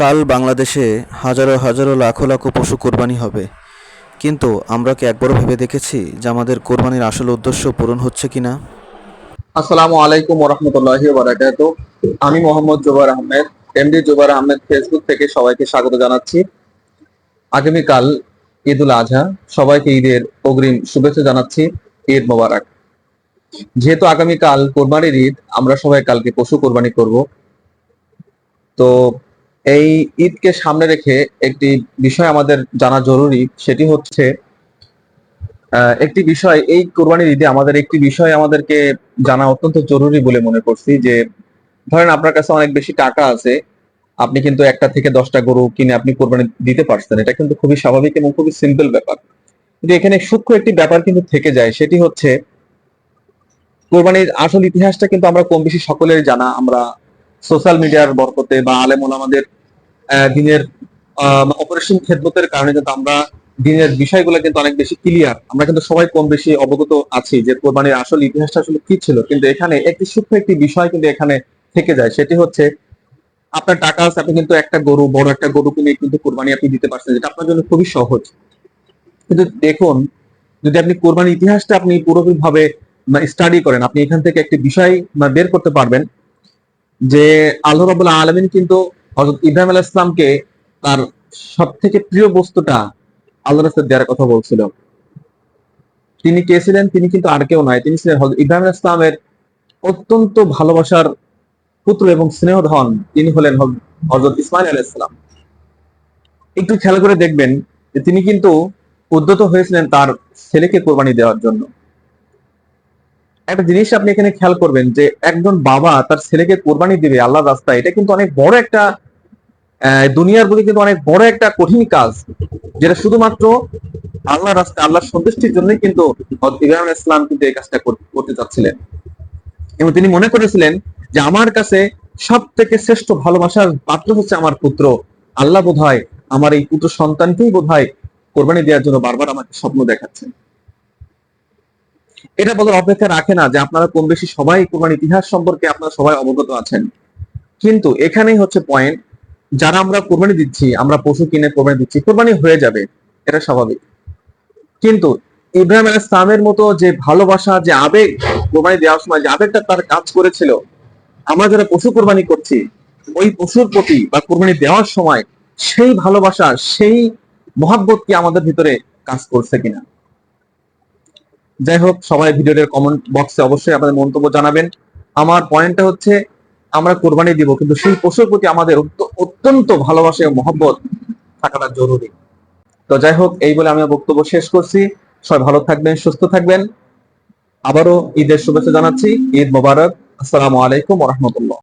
কাল বাংলাদেশে হাজারো হাজারো লাখো লাখো পশু কোরবানি হবে। কিন্তু আমরা কি একবারও ভেবে দেখেছি যে আমাদের কোরবানির আসল উদ্দেশ্য পূরণ হচ্ছে কিনা? আসসালামু আলাইকুম ওরহমতুল্লাহ বারাকাত আমি মোহাম্মদ জোবার আহমেদ এমডি জোবার আহমেদ ফেসবুক থেকে সবাইকে স্বাগত জানাচ্ছি। আগামীকাল ঈদ উল আজহা, সবাইকে ঈদের অগ্রিম শুভেচ্ছা জানাচ্ছি, ঈদ মোবারক। যেহেতু আগামীকাল কোরবানির ঈদ, আমরা সবাই কালকে পশু কোরবানি করব। তো এই ঈদকে সামনে রেখে একটি বিষয় আমাদের জানা জরুরি, সেটি হচ্ছে একটি বিষয়, এই কোরবানির ঈদে আমাদের একটি বিষয় আমাদেরকে জানা অত্যন্ত জরুরি বলে মনে করছি যে, ধরেন আপনার কাছে অনেক বেশি টাকা আছে, আপনি কিন্তু একটা থেকে দশটা গরু কিনে আপনি কোরবানি দিতে পারছেন। এটা কিন্তু খুবই স্বাভাবিক এবং খুবই সিম্পল ব্যাপার। কিন্তু এখানে সূক্ষ্ম একটি ব্যাপার কিন্তু থেকে যায়, সেটি হচ্ছে, কোরবানির আসল ইতিহাসটা কিন্তু আমরা কম বেশি সকলের জানা, আমরা সোশ্যাল মিডিয়ার বরকতে বা আলেম আমাদের দিনের অপারেশন খেদমতের কারণে কিন্তু আমরা দিনের বিষয়গুলো কিন্তু অনেক বেশি ক্লিয়ার আমরা কিন্তু সবাই কম বেশি অবগত আছি যে কোরবানির আসল ইতিহাসটা আসলে কি ছিল। কিন্তু এখানে একটি সূক্ষ্ম একটি বিষয় কিন্তু এখানে থেকে যায়। সেটি হচ্ছে, আপনার টাকা আছে, আপনি কিন্তু একটা গরু, বড় একটা গরু কিনে কিন্তু কোরবানি আপনি দিতে পারছেন, যেটা আপনার জন্য খুবই সহজ। কিন্তু দেখুন, যদি আপনি কোরবানির ইতিহাসটা আপনি পুরোপুরি ভাবে স্টাডি করেন, আপনি এখান থেকে একটি বিষয় মানে বের করতে পারবেন। যে আল্লাহ রাবুল্লাহ আলমিন কিন্তু হজরত ইব্রাহিম আলাহ ইসলামকে তার সব থেকে প্রিয় বস্তুটা আল্লাহ রাস্তায় দেওয়ার কথা বলছিল। তিনি কে ছিলেন? তিনি কিন্তু আর কেউ নয়। তিনি ছিলেন হযরত ইব্রাহিম ইসলামের অত্যন্ত ভালোবাসার পুত্র এবং স্নেহধন তিনি হলেন হযরত ইসমাইল আলাইহিস সালাম। একটু খেয়াল করে দেখবেন যে তিনি কিন্তু উদ্যত হয়েছিলেন তার ছেলেকে কোরবানি দেওয়ার জন্য। একটা জিনিস আপনি এখানে খেয়াল করবেন যে একজন বাবা তার ছেলেকে কোরবানি দিবে আল্লাহর রাস্তায়, এটা কিন্তু অনেক বড় একটা দুনিয়ার বুকে কিন্তু অনেক বড় একটা কঠিন কাজ, যেটা শুধুমাত্র আল্লাহ রাস্তায় আল্লাহর সন্তুষ্টির জন্যই কিন্তু ইব্রাহিম ইসলাম কিন্তু এই কাজটা করতে চাচ্ছিলেন। এবং তিনি মনে করেছিলেন যে আমার কাছে সব থেকে শ্রেষ্ঠ ভালোবাসার পাত্র হচ্ছে আমার পুত্র। আল্লাহ বোধহয় আমার এই পুত্র সন্তানকেই বোধহয় কোরবানি দেওয়ার জন্য বারবার আমাকে স্বপ্ন দেখাচ্ছেন। এটা বলার অপেক্ষা রাখে না যে আপনারা কম বেশি সবাই কোরবানি ইতিহাস সম্পর্কে আপনারা সবাই অবগত আছেন। কিন্তু এখানেই হচ্ছে পয়েন্ট যারা আমরা কোরবানি দিচ্ছি, আমরা পশু কিনে কোরবানি দিচ্ছি, কোরবানি হয়ে যাবে, এটা স্বাভাবিক। কিন্তু ইব্রাহিম আলাইহিস সালামের মতো যে ভালোবাসা, যে আবেগ কোরবানি দেওয়ার সময়, যে আবেগটা তার কাজ করেছিল, আমরা যারা পশু কোরবানি করছি, ওই পশুর প্রতি বা কোরবানি দেওয়ার সময় সেই ভালোবাসা, সেই মহাব্বত কি আমাদের ভিতরে কাজ করছে কিনা। যাই হোক সবাই ভিডিওর কমেন্ট বক্সে অবশ্যই আপনাদের মন্তব্য জানাবেন। আমার পয়েন্টটা হচ্ছে, আমরা কোরবানি দিব, কিন্তু সেই পশুর প্রতি আমাদের অত্যন্ত ভালোবাসা মহব্বত থাকাটা জরুরি। তো যাই হোক এই বলে আমি বক্তব্য শেষ করছি। সবাই ভালো থাকবেন, সুস্থ থাকবেন। আবারও ঈদের শুভেচ্ছা জানাচ্ছি। ঈদ মোবারক। আসসালামু আলাইকুম রহমতুল্লাহ।